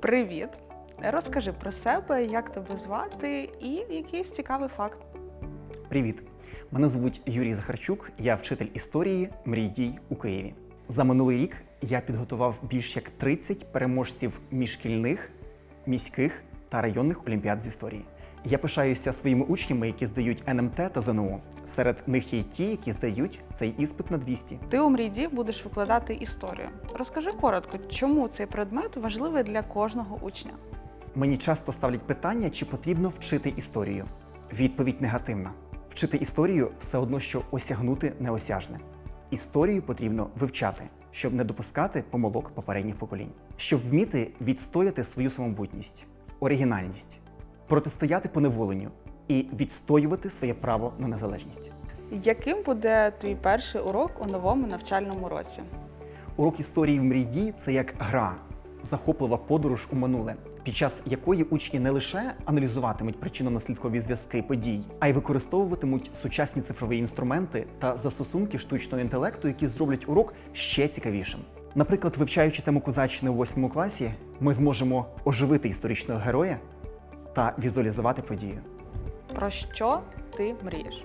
Привіт! Розкажи про себе, як тебе звати і якийсь цікавий факт. Привіт! Мене звуть Юрій Захарчук, я вчитель історії мрій дій у Києві. За минулий рік я підготував більш як 30 переможців міжшкільних, міських та районних олімпіад з історії. Я пишаюся своїми учнями, які здають НМТ та ЗНО. Серед них є й ті, які здають цей іспит на 200. Ти у мрійді будеш викладати історію. Розкажи коротко, чому цей предмет важливий для кожного учня. Мені часто ставлять питання, чи потрібно вчити історію. Відповідь негативна. Вчити історію все одно, що осягнути неосяжне. Історію потрібно вивчати, щоб не допускати помилок попередніх поколінь, щоб вміти відстояти свою самобутність, оригінальність, протистояти поневоленню і відстоювати своє право на незалежність. Яким буде твій перший урок у новому навчальному році? Урок історії в мрійді це як гра, захоплива подорож у минуле, під час якої учні не лише аналізуватимуть причинно-наслідкові зв'язки подій, а й використовуватимуть сучасні цифрові інструменти та застосунки штучного інтелекту, які зроблять урок ще цікавішим. Наприклад, вивчаючи тему козаччини у восьмому класі, ми зможемо оживити історичного героя та візуалізувати подію. Про що ти мрієш?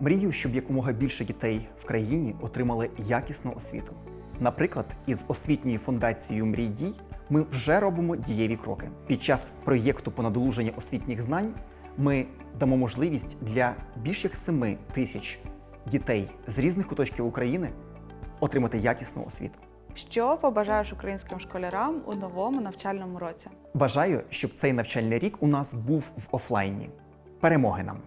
Мрію, щоб якомога більше дітей в країні отримали якісну освіту. Наприклад, із освітньою фундацією Мрій дій ми вже робимо дієві кроки. Під час проєкту по надолуженню освітніх знань ми дамо можливість для більш як 7 тисяч дітей з різних куточків України отримати якісну освіту. Що побажаєш українським школярам у новому навчальному році? Бажаю, щоб цей навчальний рік у нас був в офлайні. Перемоги нам!